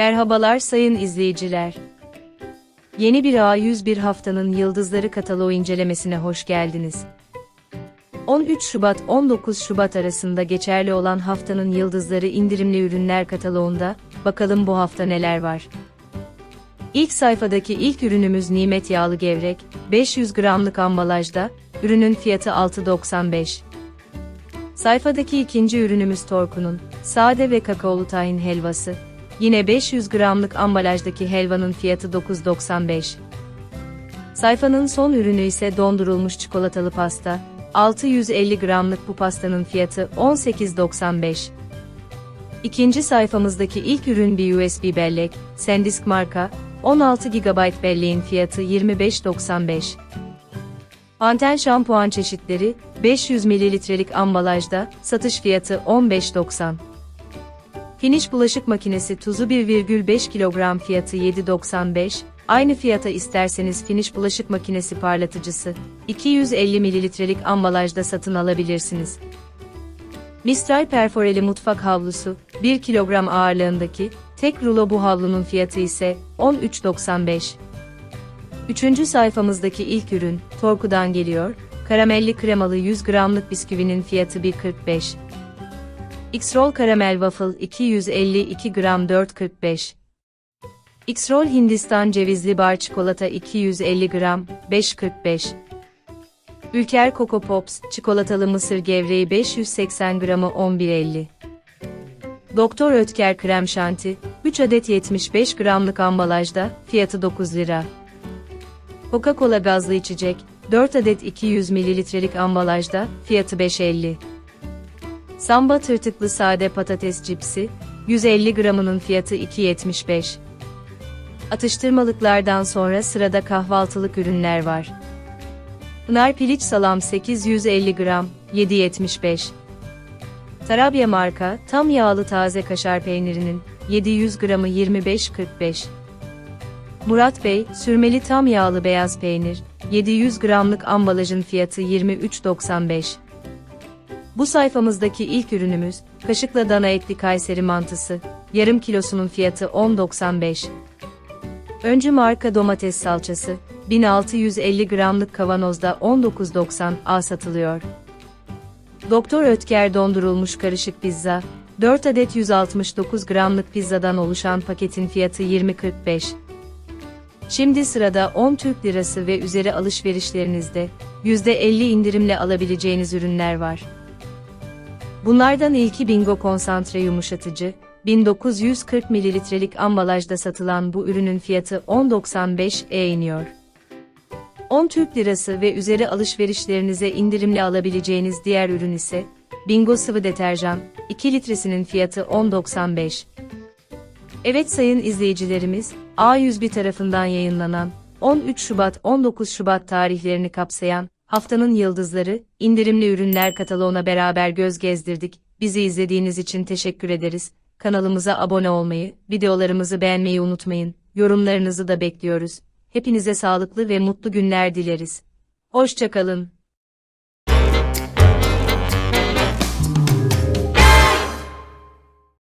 Merhabalar sayın izleyiciler. Yeni bir A101 haftanın yıldızları kataloğu incelemesine hoş geldiniz. 13 Şubat 19 Şubat arasında geçerli olan haftanın yıldızları indirimli ürünler kataloğunda, bakalım bu hafta neler var. İlk sayfadaki ilk ürünümüz Nimet Yağlı Gevrek, 500 gramlık ambalajda, ürünün fiyatı 6.95. Sayfadaki ikinci ürünümüz Torku'nun, sade ve kakaolu tahin helvası, Yine 500 gramlık ambalajdaki helvanın fiyatı 9.95. Sayfanın son ürünü ise dondurulmuş çikolatalı pasta. 650 gramlık bu pastanın fiyatı 18.95. İkinci sayfamızdaki ilk ürün bir USB bellek, Sandisk marka, 16 GB belleğin fiyatı 25.95. Anten şampuan çeşitleri, 500 mililitrelik ambalajda, satış fiyatı 15.90. Finish bulaşık makinesi tuzu 1,5 kilogram fiyatı 7.95, aynı fiyata isterseniz Finish bulaşık makinesi parlatıcısı, 250 mililitrelik ambalajda satın alabilirsiniz. Mistral perforeli mutfak havlusu, 1 kilogram ağırlığındaki, tek rulo bu havlunun fiyatı ise 13.95. Üçüncü sayfamızdaki ilk ürün, Torku'dan geliyor, karamelli kremalı 100 gramlık bisküvinin fiyatı 1.45. X-Roll Karamel Waffle 252 gram 4.45 X-Roll Hindistan Cevizli Bar Çikolata 250 gram 5.45 Ülker Coco Pops Çikolatalı Mısır Gevreği 580 gramı 11.50 Doktor Ötker Krem Şanti 3 adet 75 gramlık ambalajda fiyatı 9 lira. Coca-Cola gazlı içecek 4 adet 200 mililitrelik ambalajda fiyatı 5.50 Samba tırtıklı sade patates cipsi, 150 gramının fiyatı 2.75. Atıştırmalıklardan sonra sırada kahvaltılık ürünler var. Pınar piliç salam 850 gram, 7.75. Tarabya marka, tam yağlı taze kaşar peynirinin, 700 gramı 25.45. Murat Bey, sürmeli tam yağlı beyaz peynir, 700 gramlık ambalajın fiyatı 23.95. Bu sayfamızdaki ilk ürünümüz, kaşıkla dana etli Kayseri mantısı, yarım kilosunun fiyatı 10.95. Öncü marka domates salçası, 1650 gramlık kavanozda 19.90 A satılıyor. Doktor Ötker dondurulmuş karışık pizza, 4 adet 169 gramlık pizzadan oluşan paketin fiyatı 20.45. Şimdi sırada 10 Türk Lirası ve üzeri alışverişlerinizde %50 indirimle alabileceğiniz ürünler var. Bunlardan ilki Bingo konsantre yumuşatıcı, 1940 mililitrelik ambalajda satılan bu ürünün fiyatı 10.95'e iniyor. 10 Türk Lirası ve üzeri alışverişlerinize indirimli alabileceğiniz diğer ürün ise, Bingo sıvı deterjan, 2 litresinin fiyatı 10.95. Evet sayın izleyicilerimiz, A101 tarafından yayınlanan, 13 Şubat 19 Şubat tarihlerini kapsayan, Haftanın Yıldızları, indirimli ürünler kataloğuna beraber göz gezdirdik. Bizi izlediğiniz için teşekkür ederiz. Kanalımıza abone olmayı, videolarımızı beğenmeyi unutmayın. Yorumlarınızı da bekliyoruz. Hepinize sağlıklı ve mutlu günler dileriz. Hoşçakalın.